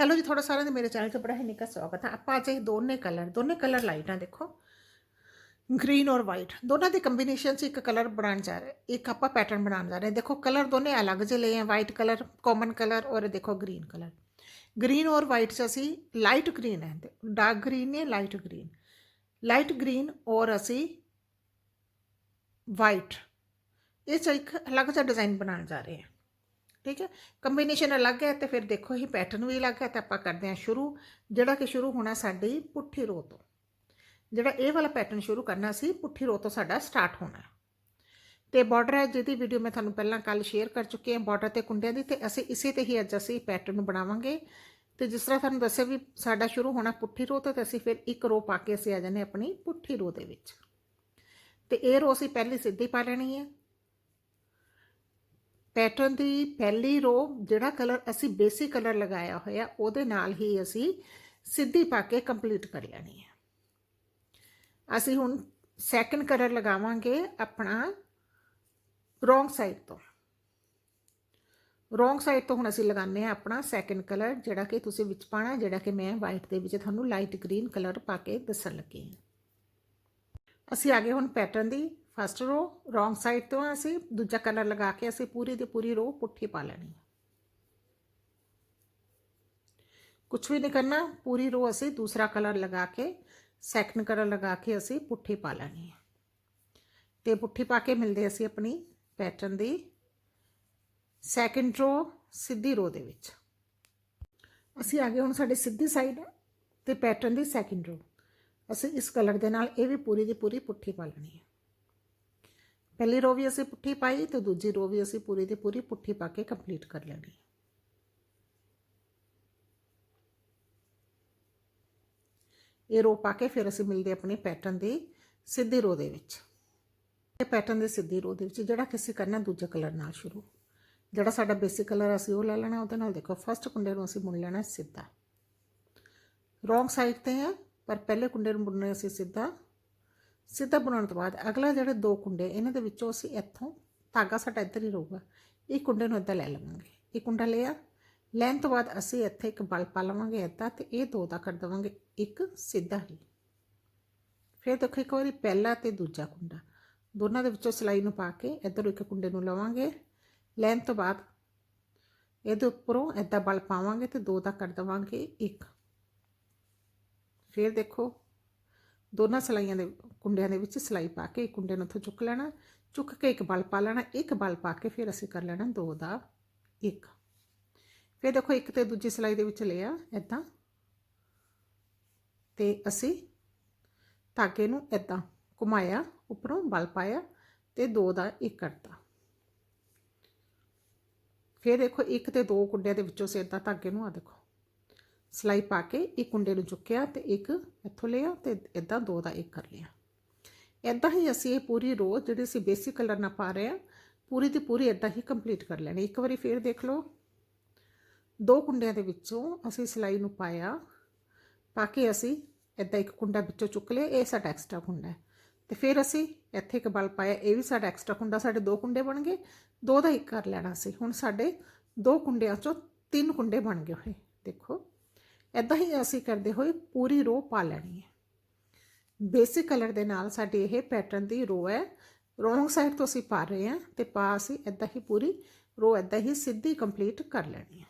Hello ਜੀ ਤੁਹਾਡਾ ਸਾਰਿਆਂ ਦਾ ਮੇਰੇ ਚੈਨਲ ਤੇ ਬੜਾ ਹੀ ਨਿੱਘਾ ਸਵਾਗਤ ਹੈ ਆਪਾਂ ਅੱਜ ਇਹ ਦੋਨੇ ਕਲਰ ਦੋਨੇ ਕਲਰ ਲਾਈਟ ਆ ਦੇਖੋ ਗ੍ਰੀਨ ਔਰ ਵਾਈਟ ਦੋਨਾਂ ਦੇ ਕੰਬੀਨੇਸ਼ਨ 'ਚ ਇੱਕ ਕਲਰ ਬਣਾਉਣ ਜਾ ਰਹੇ ਇੱਕ ਆਪਾਂ ਪੈਟਰਨ ਬਣਾਉਣ ਜਾ ਰਹੇ ਹਾਂ। ਦੇਖੋ ਕਲਰ ਦੋਨੇ ਅਲੱਗ ਜਿਹੇ ਲਏ ਆ ਵਾਈਟ ਕਲਰ ਕਾਮਨ ਕਲਰ ਔਰ ਇਹ ਦੇਖੋ ਗ੍ਰੀਨ ਕਲਰ ਗ੍ਰੀਨ ਔਰ ਵਾਈਟ 'ਚ ਅਸੀਂ ਲਾਈਟ ਗ੍ਰੀਨ ਹੈ ਡਾਰਕ ਗ੍ਰੀਨ ਨੇ ਲਾਈਟ ਗ੍ਰੀਨ ਲਾਈਟ ਗ੍ਰੀਨ ਔਰ ਅਸੀਂ ਵਾਈਟ ਇਹ 'ਚ ਇੱਕ ਅਲੱਗ ਜਿਹਾ ਡਿਜ਼ਾਈਨ ਬਣਾਉਣ ਜਾ ਰਹੇ ਹਾਂ ਠੀਕ ਹੈ? ਕੰਬੀਨੇਸ਼ਨ ਅਲੱਗ ਹੈ ਤੇ ਫਿਰ ਦੇਖੋ ਇਹ ਪੈਟਰਨ ਵੀ ਅਲੱਗ ਹੈ ਤਾਂ ਆਪਾਂ ਕਰਦੇ ਹਾਂ ਸ਼ੁਰੂ। ਜਿਹੜਾ ਕਿ ਸ਼ੁਰੂ ਹੋਣਾ ਸਾਡੀ ਪੁੱਠੀ ਰੋ ਤੋਂ। ਜਿਹੜਾ ਇਹ ਵਾਲਾ ਪੈਟਰਨ ਸ਼ੁਰੂ ਕਰਨਾ ਸੀ, ਪੁੱਠੀ ਰੋ ਤੋਂ ਸਾਡਾ ਸਟਾਰਟ ਹੋਣਾ। ਹੈ। ਤੇ ਬਾਰਡਰ ਹੈ ਜਿਹਦੀ ਵੀਡੀਓ ਮੈਂ ਤੁਹਾਨੂੰ ਪਹਿਲਾਂ ਕੱਲ ਸ਼ੇਅਰ ਕਰ ਚੁੱਕੀ ਹਾਂ ਬਾਰਡਰ ਤੇ ਕੁੰਡਿਆਂ ਦੀ ਤੇ ਅਸੀਂ ਇਸੇ ਤੇ ਹੀ ਅੱਜ ਅਸੀਂ ਪੈਟਰਨ ਨੂੰ ਬਣਾਵਾਂਗੇ। ਤੇ ਜਿਸ ਤਰ੍ਹਾਂ ਤੁਹਾਨੂੰ ਦੱਸਿਆ ਵੀ ਸਾਡਾ ਸ਼ੁਰੂ ਹੋਣਾ ਪੁੱਠੀ ਰੋ ਤੋਂ ਤੇ ਅਸੀਂ ਫਿਰ ਇੱਕ ਰੋ ਪਾ ਕੇ ਅਸੀਂ ਆ ਜਾਂਦੇ ਆਪਣੀ ਪੁੱਠੀ ਰੋ ਦੇ ਵਿੱਚ। ਤੇ ਇਹ ਰੋ ਅਸੀਂ ਪਹਿਲੀ ਸਿੱਧੀ ਪਾ ਲੈਣੀ ਹੈ। ਪੈਟਰਨ ਦੀ ਪਹਿਲੀ ਰੋ ਜਿਹੜਾ ਕਲਰ ਅਸੀਂ ਬੇਸਿਕ ਕਲਰ ਲਗਾਇਆ ਹੋਇਆ, ਉਹਦੇ ਨਾਲ ਹੀ ਅਸੀਂ ਸਿੱਧੀ ਪਾ ਕੇ ਕੰਪਲੀਟ ਕਰ ਲੈਣੀ ਹੈ। ਅਸੀਂ ਹੁਣ ਸੈਕੰਡ ਕਲਰ ਲਗਾਵਾਂਗੇ ਆਪਣਾ ਰੋਂਗ ਸਾਈਡ ਤੋਂ। ਰੋਂਗ ਸਾਈਡ ਤੋਂ ਹੁਣ ਅਸੀਂ ਲਗਾਉਂਦੇ ਆ ਆਪਣਾ ਸੈਕੰਡ ਕਲਰ ਜਿਹੜਾ ਕਿ ਤੁਸੀਂ ਵਿੱਚ ਪਾਣਾ ਜਿਹੜਾ ਕਿ ਮੈਂ ਵਾਈਟ ਦੇ ਵਿੱਚ ਤੁਹਾਨੂੰ ਲਾਈਟ ਗ੍ਰੀਨ ਕਲਰ ਪਾ ਕੇ ਦੱਸਣ ਲੱਗੀ ਹਾਂ। ਅਸੀਂ ਆ ਗਏ ਹੁਣ ਪੈਟਰਨ ਦੀ ਫਸਟ ਰੋ ਰੋਂਗ ਸਾਈਡ ਤੋਂ ਅਸੀਂ ਦੂਜਾ ਕਲਰ ਲਗਾ ਕੇ ਅਸੀਂ ਪੂਰੀ ਦੀ ਪੂਰੀ ਰੋ ਪੁੱਠੀ ਪਾ ਲੈਣੀ ਹੈ। ਕੁਝ ਵੀ ਨਹੀਂ ਕਰਨਾ, ਪੂਰੀ ਰੋ ਅਸੀਂ ਦੂਸਰਾ ਕਲਰ ਲਗਾ ਕੇ ਸੈਕੰਡ ਕਲਰ ਲਗਾ ਕੇ ਅਸੀਂ ਪੁੱਠੀ ਪਾ ਲੈਣੀ ਹੈ। ਤੇ ਪੁੱਠੀ ਪਾ ਕੇ ਮਿਲਦੇ ਅਸੀਂ ਆਪਣੀ ਪੈਟਰਨ ਦੀ ਸੈਕੰਡ ਰੋ ਸਿੱਧੀ ਰੋ ਦੇ ਵਿੱਚ। ਅਸੀਂ ਆ ਗਏ ਹੁਣ ਸਾਡੇ ਸਿੱਧੀ ਸਾਈਡ ਤੇ ਪੈਟਰਨ ਦੀ ਸੈਕੰਡ ਰੋ ਅਸੀਂ ਇਸ ਕਲਰ ਦੇ ਨਾਲ ਇਹ ਵੀ ਪੂਰੀ ਦੀ ਪੂਰੀ ਪੁੱਠੀ ਪਾ ਲੈਣੀ ਹੈ। ਪਹਿਲੀ ਰੋ ਵੀ ਅਸੀਂ ਪੁੱਠੀ ਪਾਈ ਤੇ ਦੂਜੀ ਰੋ ਵੀ ਅਸੀਂ ਪੂਰੀ ਦੀ ਪੂਰੀ ਪੁੱਠੀ ਪਾ ਕੇ ਕੰਪਲੀਟ ਕਰ ਲੈਣੀ। ਇਹ ਰੋ ਪਾ ਕੇ ਫਿਰ ਅਸੀਂ ਮਿਲਦੇ ਆਪਣੇ ਪੈਟਰਨ ਦੀ ਸਿੱਧੀ ਰੋ ਦੇ ਵਿੱਚ। ਇਹ ਪੈਟਰਨ ਦੀ ਸਿੱਧੀ ਰੋ ਦੇ ਵਿੱਚ ਜਿਹੜਾ ਕਿ ਅਸੀਂ ਕਰਨਾ ਦੂਜੇ ਕਲਰ ਨਾਲ ਸ਼ੁਰੂ। ਜਿਹੜਾ ਸਾਡਾ ਬੇਸਿਕ ਕਲਰ ਅਸੀਂ ਉਹ ਲੈ ਲੈਣਾ, ਉਹਦੇ ਨਾਲ ਦੇਖੋ ਫਸਟ ਕੁੰਡੇ ਨੂੰ ਅਸੀਂ ਮੁੜ ਲੈਣਾ ਸਿੱਧਾ। ਰੋਂਗ ਸਾਈਡ ਤੇ ਹੈ, ਪਰ ਪਹਿਲੇ ਕੁੰਡੇ ਨੂੰ ਮੁੜਨੇ ਅਸੀਂ ਸਿੱਧਾ। ਸਿੱਧਾ ਬਣਾਉਣ ਤੋਂ ਬਾਅਦ ਅਗਲਾ ਜਿਹੜੇ ਦੋ ਕੁੰਡੇ ਇਹਨਾਂ ਦੇ ਵਿੱਚੋਂ ਅਸੀਂ ਇੱਥੋਂ ਧਾਗਾ ਸਾਡਾ ਇੱਧਰ ਹੀ ਰਹੂਗਾ। ਇਹ ਕੁੰਡੇ ਨੂੰ ਇੱਦਾਂ ਲੈ ਲਵਾਂਗੇ। ਇਹ ਕੁੰਡਾ ਲਿਆ। ਲੈਣ ਤੋਂ ਬਾਅਦ ਅਸੀਂ ਇੱਥੇ ਇੱਕ ਬਲ ਪਾ ਲਵਾਂਗੇ ਇੱਦਾਂ ਤੇ ਇਹ ਦੋ ਦਾ ਕਰ ਦੇਵਾਂਗੇ। ਇੱਕ ਸਿੱਧਾ ਹੀ। ਫਿਰ ਦੇਖੋ ਇੱਕ ਵਾਰੀ ਪਹਿਲਾ ਤੇ ਦੂਜਾ ਕੁੰਡਾ। ਦੋਨਾਂ ਦੇ ਵਿੱਚੋਂ ਸਲਾਈ ਨੂੰ ਪਾ ਕੇ ਇੱਧਰ ਇੱਕ ਕੁੰਡੇ ਨੂੰ ਲਵਾਂਗੇ। ਲੈਣ ਤੋਂ ਬਾਅਦ ਇਹਦੇ ਉੱਪਰੋਂ ਇੱਦਾਂ ਬਲ ਪਾਵਾਂਗੇ ਤੇ ਦੋ ਦਾ ਕਰ ਦੇਵਾਂਗੇ। ਇੱਕ। ਫਿਰ ਦੇਖੋ ਦੋਨਾਂ ਸਲਾਈਆਂ ਦੇ ਕੁੰਡਿਆਂ ਦੇ ਵਿੱਚ ਸਲਾਈ ਪਾ ਕੇ ਇੱਕ ਕੁੰਡੇ ਨੂੰ ਉੱਥੋਂ ਚੁੱਕ ਲੈਣਾ, ਚੁੱਕ ਕੇ ਇੱਕ ਬਲ ਪਾ ਲੈਣਾ, ਇੱਕ ਬਲ ਪਾ ਕੇ ਫਿਰ ਅਸੀਂ ਕਰ ਲੈਣਾ ਦੋ ਦਾ ਇੱਕ। ਫਿਰ ਦੇਖੋ ਇੱਕ ਤੇ ਦੂਜੀ ਸਲਾਈ ਦੇ ਵਿੱਚ ਲਿਆ ਇਦਾਂ ਤੇ ਅਸੀਂ ਧਾਗੇ ਨੂੰ ਇਦਾਂ ਘੁਮਾਇਆ, ਉੱਪਰੋਂ ਬਲ ਪਾਇਆ ਤੇ ਦੋ ਦਾ ਇੱਕ ਕਰਤਾ। ਫਿਰ ਦੇਖੋ ਇੱਕ ਤੇ ਦੋ ਕੁੰਡਿਆਂ ਦੇ ਵਿੱਚੋਂ ਸਿਰ ਇਦਾਂ ਧਾਗੇ ਨੂੰ ਆ ਦੇਖੋ ਸਲਾਈ ਪਾ ਕੇ ਇੱਕ ਕੁੰਡੇ ਨੂੰ ਚੁੱਕਿਆ ਤੇ ਇੱਕ ਇੱਥੋਂ ਲਿਆ ਤੇ ਇਦਾਂ ਦੋ ਦਾ ਇੱਕ ਕਰ ਲਿਆ। ਇਦਾਂ ਹੀ ਅਸੀਂ ਇਹ ਪੂਰੀ ਰੋ ਜਿਹੜੀ ਅਸੀਂ ਬੇਸਿਕ ਕਲਰ ਨਾਲ ਪਾ ਰਹੇ ਆ ਪੂਰੀ ਦੀ ਪੂਰੀ ਇਦਾਂ ਹੀ ਕੰਪਲੀਟ ਕਰ ਲੈਣੀ। ਇੱਕ ਵਾਰੀ ਫੇਰ ਦੇਖ ਲਓ। ਦੋ ਕੁੰਡਿਆਂ ਦੇ ਵਿੱਚੋਂ ਅਸੀਂ ਸਲਾਈ ਨੂੰ ਪਾਇਆ, ਪਾ ਕੇ ਅਸੀਂ ਇਦਾਂ ਇੱਕ ਕੁੰਡਾ ਵਿੱਚੋਂ ਚੁੱਕ ਲਿਆ, ਇਹ ਸਾਡਾ ਐਕਸਟਰਾ ਕੁੰਡਾ ਹੈ। ਤੇ ਫਿਰ ਅਸੀਂ ਇੱਥੇ ਇੱਕ ਬਲ ਪਾਇਆ, ਇਹ ਵੀ ਸਾਡਾ ਐਕਸਟਰਾ ਕੁੰਡਾ, ਸਾਡੇ ਦੋ ਕੁੰਡੇ ਬਣ ਗਏ, ਦੋ ਦਾ ਇੱਕ ਕਰ ਲੈਣਾ ਸੀ। ਹੁਣ ਸਾਡੇ ਦੋ ਕੁੰਡਿਆਂ ਚੋਂ ਤਿੰਨ ਕੁੰਡੇ ਬਣ ਗਏ ਹੋਏ। ਦੇਖੋ ਇਦਾਂ ਹੀ ਅਸੀਂ ਕਰਦੇ ਹੋਏ ਪੂਰੀ ਰੋ ਪਾ ਲੈਣੀ ਹੈ। ਬੇਸਿਕ ਕਲਰ ਦੇ ਨਾਲ ਸਾਡੀ ਇਹ ਪੈਟਰਨ ਦੀ ਰੋ ਹੈ। ਰੋਂਗ ਸਾਈਡ ਤੋਂ ਅਸੀਂ ਪਾ ਰਹੇ ਹਾਂ ਤੇ ਪਾ ਅਸੀਂ ਇਦਾਂ ਹੀ ਪੂਰੀ ਰੋ ਇਦਾਂ ਹੀ ਸਿੱਧੀ ਕੰਪਲੀਟ ਕਰ ਲੈਣੀ ਹੈ।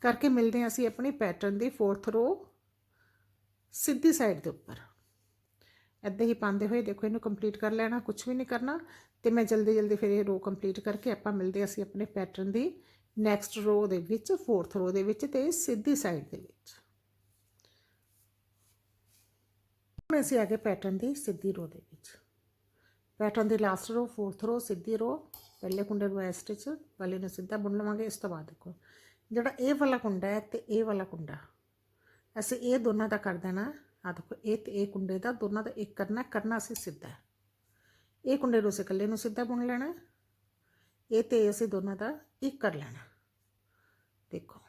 ਕਰਕੇ ਮਿਲਦੇ ਹਾਂ ਅਸੀਂ ਆਪਣੀ ਪੈਟਰਨ ਦੀ ਫੋਰਥ ਰੋ ਸਿੱਧੀ ਸਾਈਡ ਦੇ ਉੱਪਰ। ਇੱਦਾਂ ਹੀ ਪਾਉਂਦੇ ਹੋਏ ਦੇਖੋ ਇਹਨੂੰ ਕੰਪਲੀਟ ਕਰ ਲੈਣਾ ਕੁਝ ਵੀ ਨਹੀਂ ਕਰਨਾ ਤੇ ਮੈਂ ਜਲਦੀ ਜਲਦੀ ਫਿਰ ਇਹ ਰੋ ਕੰਪਲੀਟ ਕਰਕੇ ਆਪਾਂ ਮਿਲਦੇ ਅਸੀਂ ਆਪਣੇ ਪੈਟਰਨ ਦੀ ਨੈਕਸਟ ਰੋ ਦੇ ਵਿੱਚ ਫੋਰਥ ਰੋ ਦੇ ਵਿੱਚ ਤੇ ਸਿੱਧੀ ਸਾਈਡ ਦੇ ਵਿੱਚ। ਹੁਣ ਅਸੀਂ ਆਗੇ ਪੈਟਰਨ ਦੀ ਸਿੱਧੀ ਰੋ ਦੇ ਵਿੱਚ। ਪੈਟਰਨ ਦੀ ਲਾਸਟ ਰੋ ਫੋਰਥ ਰੋ ਸਿੱਧੀ ਰੋ ਪਹਿਲੇ ਕੁੰਡੇ ਨੂੰ ਐ ਸਟਿਚ ਪਹਿਲੇ ਨੂੰ ਸਿੱਧਾ ਬੁਣ ਲਵਾਂਗੇ, ਇਸ ਤੋਂ ਬਾਅਦ ਦੇਖੋ। ਜਿਹੜਾ ਇਹ ਵਾਲਾ ਕੁੰਡਾ ਹੈ ਤੇ ਇਹ ਵਾਲਾ ਕੁੰਡਾ। ਅਸੀਂ ਇਹ ਦੋਨਾਂ ਦਾ ਕਰ ਦੇਣਾ। ਆ ਦੇਖੋ, ਇਹ ਤੇ ਇਹ ਕੁੰਡੇ ਦਾ, ਦੋਨਾਂ ਦਾ ਇੱਕ ਕਰਨਾ ਕਰਨਾ ਅਸੀਂ ਸਿੱਧਾ। ਇਹ ਕੁੰਡੇ ਨੂੰ ਅਸੀਂ ਇਕੱਲੇ ਨੂੰ ਸਿੱਧਾ ਬੁਣ ਲੈਣਾ। ਇਹ ਤੇ ਅਸੀਂ ਦੋਨਾਂ ਦਾ ਇੱਕ ਕਰ ਲੈਣਾ। ਦੇਖੋ,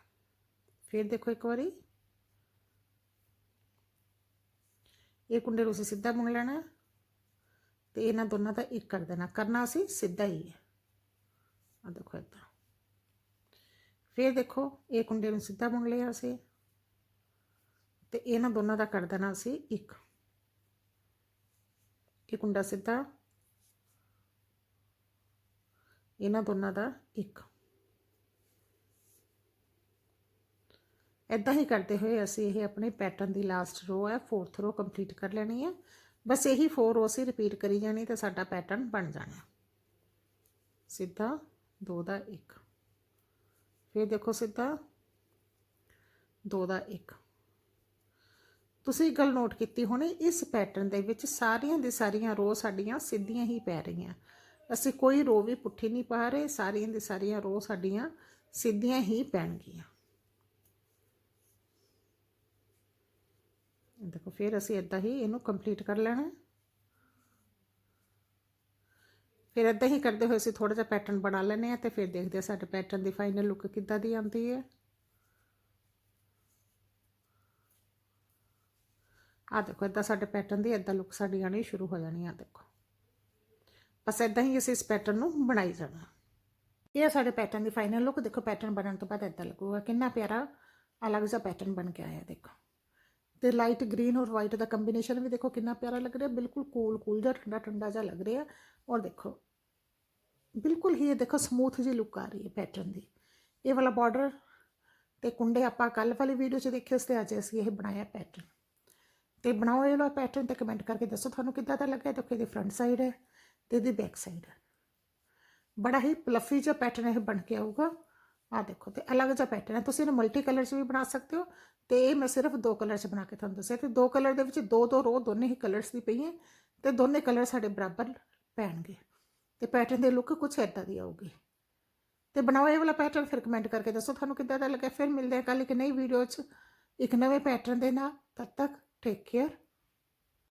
ਫਿਰ ਦੇਖੋ ਇੱਕ ਵਾਰੀ। ਇਹ ਕੁੰਡੇ ਨੂੰ ਅਸੀਂ ਸਿੱਧਾ ਬੁਣ ਲੈਣਾ ਤੇ ਇਹਨਾਂ ਦੋਨਾਂ ਦਾ ਇੱਕ ਕਰ ਦੇਣਾ। ਕਰਨਾ ਅਸੀਂ ਸਿੱਧਾ ਹੀ ਹੈ। ਆ ਦੇਖੋ ਇਦਾਂ। ਫਿਰ ਦੇਖੋ, ਇਹ ਕੁੰਡੇ ਨੂੰ ਸਿੱਧਾ ਬੁਣ ਲਿਆ ਅਸੀਂ ਤੇ ਇਹਨਾਂ ਦੋਨਾਂ ਦਾ ਕਰ ਦੇਣਾ ਅਸੀਂ ਇੱਕ। ਇਹ ਕੁੰਡਾ ਸਿੱਧਾ ਇਹਨਾਂ ਦੋਨਾਂ ਦਾ ਇੱਕ। ਇਦਾਂ ਹੀ ਕਰਦੇ ਹੋਏ ਅਸੀਂ ਇਹ ਆਪਣੇ ਪੈਟਰਨ ਦੀ ਲਾਸਟ ਰੋ ਹੈ ਫੋਰਥ ਰੋ ਕੰਪਲੀਟ ਕਰ ਲੈਣੀ ਹੈ। ਬਸ ਇਹੀ ਫੋਰ ਰੋ ਅਸੀਂ ਰਿਪੀਟ ਕਰੀ ਜਾਣੀ ਤੇ ਸਾਡਾ ਪੈਟਰਨ ਬਣ ਜਾਣਾ। ਸਿੱਧਾ ਦੋ ਦਾ ਇੱਕ। ਫਿਰ ਦੇਖੋ ਸਿੱਧਾ ਦੋ ਦਾ ਇੱਕ। ਤੁਸੀਂ ਇੱਕ ਗੱਲ ਨੋਟ ਕੀਤੀ ਹੋਣੀ, ਇਸ ਪੈਟਰਨ ਦੇ ਵਿੱਚ ਸਾਰੀਆਂ ਦੀ ਸਾਰੀਆਂ ਰੋ ਸਾਡੀਆਂ ਸਿੱਧੀਆਂ ਹੀ ਪੈ ਰਹੀਆਂ। ਅਸੀਂ ਕੋਈ ਰੋ ਵੀ ਪੁੱਠੀ ਨਹੀਂ ਪਾ ਰਹੇ, ਸਾਰੀਆਂ ਦੀ ਸਾਰੀਆਂ ਰੋ ਸਾਡੀਆਂ ਸਿੱਧੀਆਂ ਹੀ ਪੈਣਗੀਆਂ। ਦੇਖੋ, ਫਿਰ ਅਸੀਂ ਇਦਾਂ ਹੀ ਇਹਨੂੰ ਕੰਪਲੀਟ ਕਰ ਲੈਣਾ ਫਿਰ ਇਦਾਂ ਹੀ ਕਰਦੇ ਹੋਏ ਅਸੀਂ ਥੋੜਾ ਜਿਹਾ ਪੈਟਰਨ ਬਣਾ ਲੈਨੇ ਆ ਤੇ ਫਿਰ ਦੇਖਦੇ ਆ ਸਾਡੇ ਪੈਟਰਨ ਦੀ ਫਾਈਨਲ ਲੁੱਕ ਕਿੱਦਾਂ ਦੀ ਆਉਂਦੀ ਹੈ। ਆ ਦੇਖੋ ਇਦਾਂ ਸਾਡੇ ਪੈਟਰਨ ਦੀ ਇਦਾਂ ਲੁੱਕ ਸਾਡੀ ਆਣੀ ਸ਼ੁਰੂ ਹੋ ਜਾਣੀ ਆ ਦੇਖੋ। ਬਸ ਇਦਾਂ ਹੀ ਅਸੀਂ ਇਸ ਪੈਟਰਨ ਨੂੰ ਬਣਾਈ ਜਾਣਾ। ਇਹ ਆ ਸਾਡੇ ਪੈਟਰਨ ਦੀ ਫਾਈਨਲ ਲੁੱਕ ਦੇਖੋ ਪੈਟਰਨ ਬਣਨ ਤੋਂ ਬਾਅਦ ਇਦਾਂ ਲੱਗੂਗਾ। ਕਿੰਨਾ ਪਿਆਰਾ, ਅਲੱਗ ਜਿਹਾ ਪੈਟਰਨ ਬਣ ਕੇ ਆਇਆ, ਦੇਖੋ। ਤੇ ਲਾਈਟ ਗ੍ਰੀਨ ਔਰ ਵਾਈਟ ਦਾ ਕੰਬੀਨੇਸ਼ਨ ਵੀ ਦੇਖੋ ਕਿੰਨਾ ਪਿਆਰਾ ਲੱਗ ਰਿਹਾ। ਬਿਲਕੁਲ ਕੂਲ ਕੂਲ ਜਿਹਾ, ਠੰਡਾ ਠੰਡਾ ਜਿਹਾ ਲੱਗ ਰਿਹਾ। ਔਰ ਦੇਖੋ, ਬਿਲਕੁਲ ਹੀ ਇਹ ਦੇਖੋ ਸਮੂਥ ਜਿਹੀ ਲੁੱਕ ਆ ਰਹੀ ਹੈ ਪੈਟਰਨ ਦੀ। ਇਹ ਵਾਲਾ ਬਾਰਡਰ ਤੇ ਕੁੰਡੇ ਆਪਾਂ ਕੱਲ ਵਾਲੀ ਵੀਡੀਓ 'ਚ ਦੇਖੇ, ਉਸ ਤੇ ਅੱਜ ਅਸੀਂ ਇਹ ਬਣਾਇਆ ਪੈਟਰਨ ਤੇ ਬਣਾਓ ਇਹ ਵਾਲਾ ਪੈਟਰਨ ਤੇ ਕਮੈਂਟ ਕਰਕੇ ਦੱਸੋ ਤੁਹਾਨੂੰ ਕਿੱਦਾਂ ਦਾ ਲੱਗਿਆ। ਦੇਖੋ, ਇਹਦੀ ਫਰੰਟ ਸਾਈਡ ਹੈ। ਤੇ ਇਹਦੀ ਬੈਕ ਸਾਈਡ ਬੜਾ ਹੀ ਪਲਫੀ ਜਿਹਾ ਪੈਟਰਨ ਇਹ ਬਣ ਕੇ ਆਊਗਾ। ਆ ਦੇਖੋ, ਤੇ ਅਲੱਗ ਜਿਹਾ ਪੈਟਰਨ ਹੈ। ਤੁਸੀਂ ਇਹਨੂੰ ਮਲਟੀ ਕਲਰ 'ਚ ਵੀ ਬਣਾ ਸਕਦੇ ਹੋ ਤੇ ਇਹ ਮੈਂ ਸਿਰਫ ਦੋ ਕਲਰ 'ਚ ਬਣਾ ਕੇ ਤੁਹਾਨੂੰ ਦੱਸਿਆ ਤੇ ਦੋ ਕਲਰ ਦੇ ਵਿੱਚ ਦੋ ਦੋ ਰੋ ਦੋਨੇ ਹੀ ਕਲਰਸ ਦੀ ਪਈ ਹੈ ਤੇ ਦੋਨੇ ਕਲਰ ਸਾਡੇ ਬਰਾਬਰ ਪੈਣਗੇ। ਤੇ ਪੈਟਰਨ ਦੇ ਲੁੱਕ ਕੁਝ ਇੱਦਾਂ ਦੀ ਆਊਗੀ। ਤੇ ਬਣਾਓ ਇਹ ਵਾਲਾ ਪੈਟਰਨ ਫਿਰ ਕਮੈਂਟ ਕਰਕੇ ਦੱਸੋ ਤੁਹਾਨੂੰ ਕਿੱਦਾਂ ਦਾ ਲੱਗਾ ਫਿਰ ਮਿਲਦੇ ਹਾਂ ਕੱਲ ਇੱਕ ਨਈ ਵੀਡੀਓ 'ਚ, ਇੱਕ ਨਵੇਂ ਪੈਟਰਨ ਦੇ ਨਾਲ। ਤਦ ਤੱਕ ਟੇਕ ਕੇਅਰ